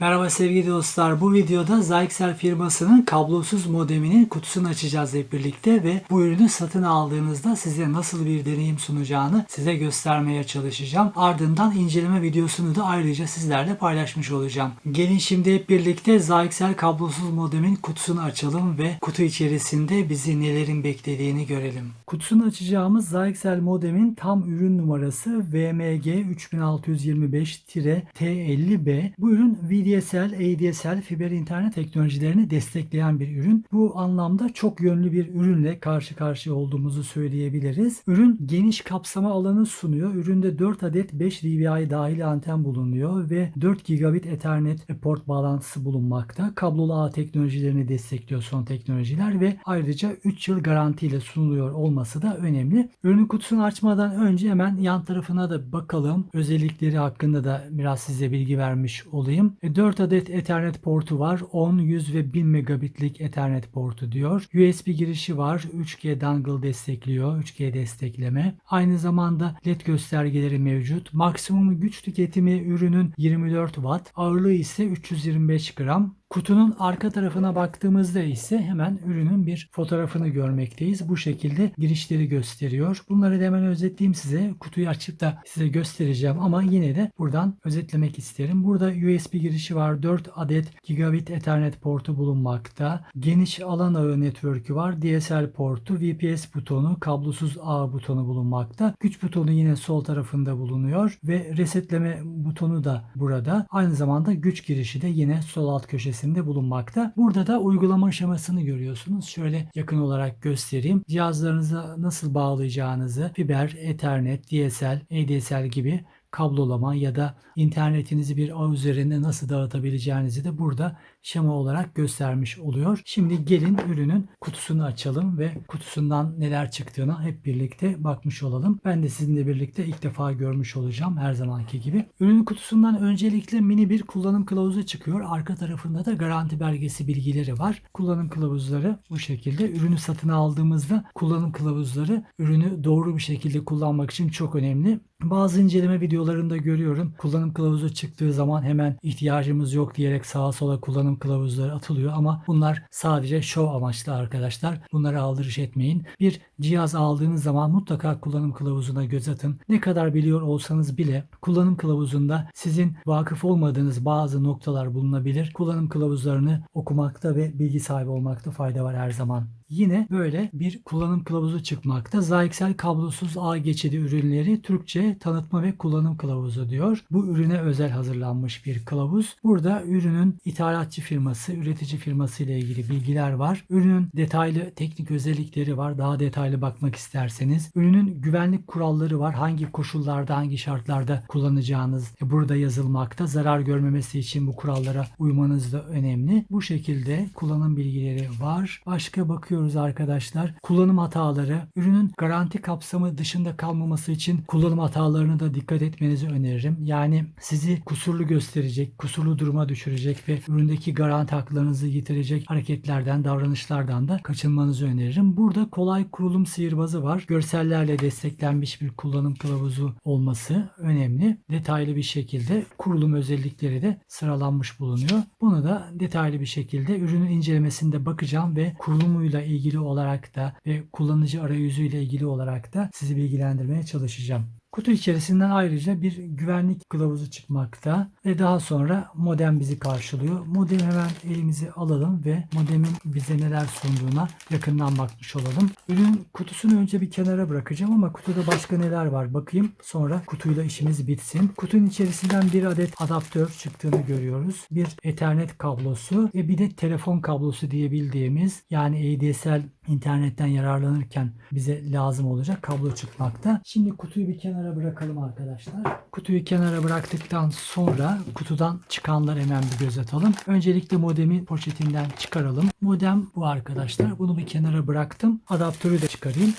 Merhaba sevgili dostlar. Bu videoda Zyxel firmasının kablosuz modeminin kutusunu açacağız hep birlikte ve bu ürünü satın aldığınızda size nasıl bir deneyim sunacağını size göstermeye çalışacağım. Ardından inceleme videosunu da ayrıca sizlerle paylaşmış olacağım. Gelin şimdi hep birlikte Zyxel kablosuz modemin kutusunu açalım ve kutu içerisinde bizi nelerin beklediğini görelim. Kutusunu açacağımız Zyxel modemin tam ürün numarası VMG 3625-T50B. Bu ürün VDSL, ADSL, fiber internet teknolojilerini destekleyen bir ürün. Bu anlamda çok yönlü bir ürünle karşı karşıya olduğumuzu söyleyebiliriz. Ürün geniş kapsama alanı sunuyor. Üründe 4 adet 5 dBi dahil anten bulunuyor ve 4 gigabit Ethernet port bağlantısı bulunmakta. Kablolu ağ teknolojilerini destekliyor son teknolojiler ve ayrıca 3 yıl garantiyle sunuluyor olması da önemli. Ürünün kutusunu açmadan önce hemen yan tarafına da bakalım. Özellikleri hakkında da biraz size bilgi vermiş olayım. E, 4 adet Ethernet portu var. 10, 100 ve 1000 megabitlik Ethernet portu diyor. USB girişi var. 3G dongle destekliyor. 3G destekleme. Aynı zamanda LED göstergeleri mevcut. Maksimum güç tüketimi ürünün 24 Watt. Ağırlığı ise 325 gram. Kutunun arka tarafına baktığımızda ise hemen ürünün bir fotoğrafını görmekteyiz. Bu şekilde girişleri gösteriyor. Bunları da hemen özetleyeyim size. Kutuyu açıp da size göstereceğim ama yine de buradan özetlemek isterim. Burada USB girişi var. 4 adet gigabit Ethernet portu bulunmakta. Geniş alan ağı network'ü var. DSL portu, VPS butonu, kablosuz ağ butonu bulunmakta. Güç butonu yine sol tarafında bulunuyor ve resetleme butonu da burada. Aynı zamanda güç girişi de yine sol alt köşesinde bulunmakta. Burada da uygulama aşamasını görüyorsunuz. Şöyle yakın olarak göstereyim. Cihazlarınıza nasıl bağlayacağınızı fiber, ethernet, DSL, ADSL gibi kablolama ya da internetinizi bir ağ üzerinde nasıl dağıtabileceğinizi de burada şema olarak göstermiş oluyor. Şimdi gelin ürünün kutusunu açalım ve kutusundan neler çıktığına hep birlikte bakmış olalım. Ben de sizinle birlikte ilk defa görmüş olacağım her zamanki gibi. Ürünün kutusundan öncelikle mini bir kullanım kılavuzu çıkıyor. Arka tarafında da garanti belgesi bilgileri var. Kullanım kılavuzları bu şekilde. Ürünü satın aldığımızda kullanım kılavuzları ürünü doğru bir şekilde kullanmak için çok önemli. Bazı inceleme videolarında görüyorum. Kullanım kılavuzu çıktığı zaman hemen ihtiyacımız yok diyerek sağa sola kullanım kılavuzları atılıyor ama bunlar sadece şov amaçlı arkadaşlar. Bunlara aldırış etmeyin. Bir cihaz aldığınız zaman mutlaka kullanım kılavuzuna göz atın. Ne kadar biliyor olsanız bile kullanım kılavuzunda sizin vakıf olmadığınız bazı noktalar bulunabilir. Kullanım kılavuzlarını okumakta ve bilgi sahibi olmakta fayda var her zaman. Yine böyle bir kullanım kılavuzu çıkmakta. Zyxel kablosuz ağ geçidi ürünleri Türkçe tanıtma ve kullanım kılavuzu diyor. Bu ürüne özel hazırlanmış bir kılavuz. Burada ürünün ithalatçı firması, üretici firması ile ilgili bilgiler var. Ürünün detaylı teknik özellikleri var. Daha detaylı bakmak isterseniz. Ürünün güvenlik kuralları var. Hangi koşullarda, hangi şartlarda kullanacağınız burada yazılmakta. Zarar görmemesi için bu kurallara uymanız da önemli. Bu şekilde kullanım bilgileri var. Başka bakıyoruz arkadaşlar. Kullanım hataları, ürünün garanti kapsamı dışında kalmaması için kullanım hatalarına da dikkat etmenizi öneririm. Yani sizi kusurlu gösterecek, kusurlu duruma düşürecek ve üründeki garanti haklarınızı yitirecek hareketlerden, davranışlardan da kaçınmanızı öneririm. Burada kolay kurulum sihirbazı var. Görsellerle desteklenmiş bir kullanım kılavuzu olması önemli. Detaylı bir şekilde kurulum özellikleri de sıralanmış bulunuyor. Bunu da detaylı bir şekilde ürünün incelemesinde bakacağım ve kurulumuyla ilgili olarak da ve kullanıcı arayüzüyle ilgili olarak da sizi bilgilendirmeye çalışacağım. Kutu içerisinden ayrıca bir güvenlik kılavuzu çıkmakta ve daha sonra modem bizi karşılıyor. Modemi hemen elimize alalım ve modemin bize neler sunduğuna yakından bakmış olalım. Ürün kutusunu önce bir kenara bırakacağım ama kutuda başka neler var bakayım. Sonra kutuyla işimiz bitsin. Kutunun içerisinden bir adet adaptör çıktığını görüyoruz. Bir ethernet kablosu ve bir de telefon kablosu diyebildiğimiz yani ADSL internetten yararlanırken bize lazım olacak kablo çıkmakta. Şimdi kutuyu bir kenara bırakalım arkadaşlar. Kutuyu kenara bıraktıktan sonra kutudan çıkanlar hemen bir göz atalım. Öncelikle modemi poşetinden çıkaralım. Modem bu arkadaşlar. Bunu bir kenara bıraktım. Adaptörü de çıkarayım.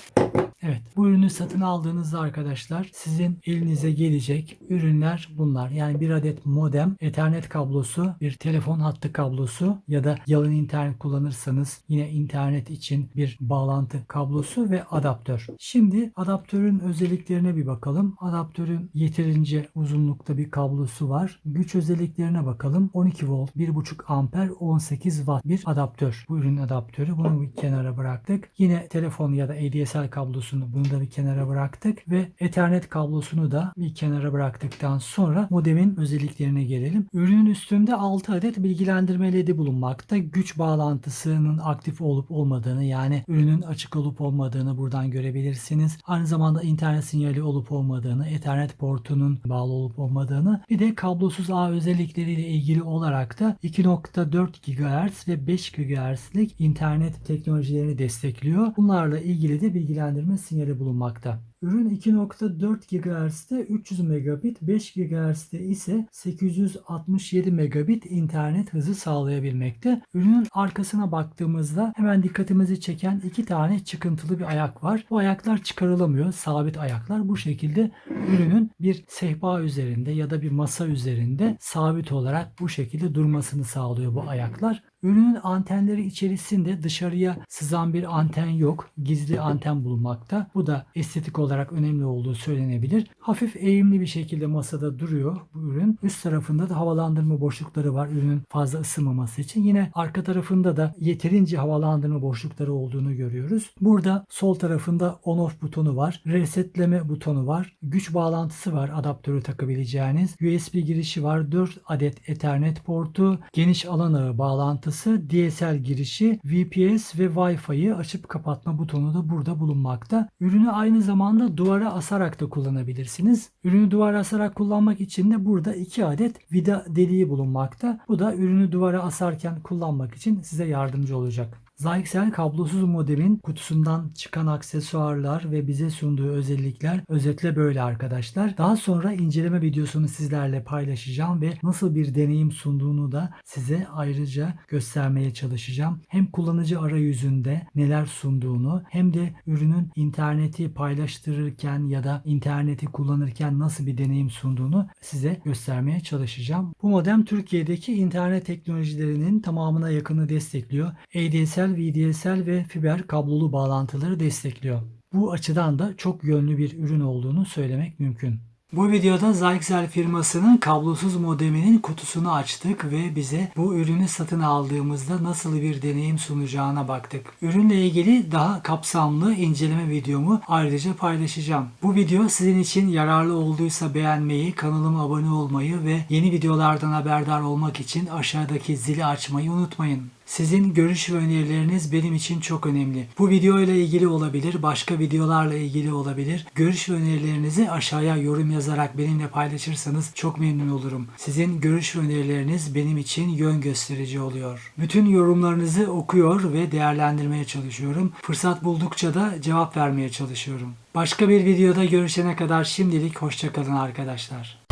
Evet, bu ürünü satın aldığınızda arkadaşlar sizin elinize gelecek ürünler bunlar. Yani bir adet modem, ethernet kablosu, bir telefon hattı kablosu ya da yalın internet kullanırsanız yine internet için bir bağlantı kablosu ve adaptör. Şimdi adaptörün özelliklerine bir bakalım. Adaptörün yeterince uzunlukta bir kablosu var. Güç özelliklerine bakalım. 12 volt, 1.5 amper, 18 watt bir adaptör. Bu ürün adaptörü. Bunu bir kenara bıraktık. Yine telefon ya da ADSL kablosunu bunu da bir kenara bıraktık ve Ethernet kablosunu da bir kenara bıraktıktan sonra modemin özelliklerine gelelim. Ürünün üstünde 6 adet bilgilendirme ledi bulunmakta. Güç bağlantısının aktif olup olmadığını yani ürünün açık olup olmadığını buradan görebilirsiniz. Aynı zamanda internet sinyali olup olmadığını, Ethernet portunun bağlı olup olmadığını bir de kablosuz ağ özellikleriyle ilgili olarak da 2.4 GHz ve 5 GHz'lik internet teknolojilerini destekliyor. Bunlarla ilgili de bilgilendirme sinyali bulunmakta. Ürün 2.4 GHz'de 300 megabit, 5 GHz'de ise 867 megabit internet hızı sağlayabilmekte. Ürünün arkasına baktığımızda hemen dikkatimizi çeken iki tane çıkıntılı bir ayak var. Bu ayaklar çıkarılamıyor. Sabit ayaklar. Bu şekilde ürünün bir sehpa üzerinde ya da bir masa üzerinde sabit olarak bu şekilde durmasını sağlıyor bu ayaklar. Ürünün antenleri içerisinde dışarıya sızan bir anten yok. Gizli anten bulunmakta. Bu da estetik olarak önemli olduğu söylenebilir. Hafif eğimli bir şekilde masada duruyor bu ürün. Üst tarafında da havalandırma boşlukları var ürünün fazla ısınmaması için. Yine arka tarafında da yeterince havalandırma boşlukları olduğunu görüyoruz. Burada sol tarafında on off butonu var. Resetleme butonu var. Güç bağlantısı var adaptörü takabileceğiniz. USB girişi var. 4 adet Ethernet portu. Geniş alan ağı bağlantısı DSL girişi, VPS ve Wi-Fi'yi açıp kapatma butonu da burada bulunmakta. Ürünü aynı zamanda duvara asarak da kullanabilirsiniz. Ürünü duvara asarak kullanmak için de burada 2 adet vida deliği bulunmakta. Bu da ürünü duvara asarken kullanmak için size yardımcı olacak. Zyxel kablosuz modemin kutusundan çıkan aksesuarlar ve bize sunduğu özellikler özetle böyle arkadaşlar. Daha sonra inceleme videosunu sizlerle paylaşacağım ve nasıl bir deneyim sunduğunu da size ayrıca göstermeye çalışacağım. Hem kullanıcı arayüzünde neler sunduğunu hem de ürünün interneti paylaştırırken ya da interneti kullanırken nasıl bir deneyim sunduğunu size göstermeye çalışacağım. Bu modem Türkiye'deki internet teknolojilerinin tamamına yakını destekliyor. ADSL, VDSL ve fiber kablolu bağlantıları destekliyor. Bu açıdan da çok yönlü bir ürün olduğunu söylemek mümkün. Bu videoda Zyxel firmasının kablosuz modeminin kutusunu açtık ve bize bu ürünü satın aldığımızda nasıl bir deneyim sunacağına baktık. Ürünle ilgili daha kapsamlı inceleme videomu ayrıca paylaşacağım. Bu video sizin için yararlı olduysa beğenmeyi, kanalıma abone olmayı ve yeni videolardan haberdar olmak için aşağıdaki zili açmayı unutmayın. Sizin görüş ve önerileriniz benim için çok önemli. Bu video ile ilgili olabilir, başka videolarla ilgili olabilir. Görüş ve önerilerinizi aşağıya yorum yazarak benimle paylaşırsanız çok memnun olurum. Sizin görüş ve önerileriniz benim için yön gösterici oluyor. Bütün yorumlarınızı okuyor ve değerlendirmeye çalışıyorum. Fırsat buldukça da cevap vermeye çalışıyorum. Başka bir videoda görüşene kadar şimdilik hoşçakalın arkadaşlar.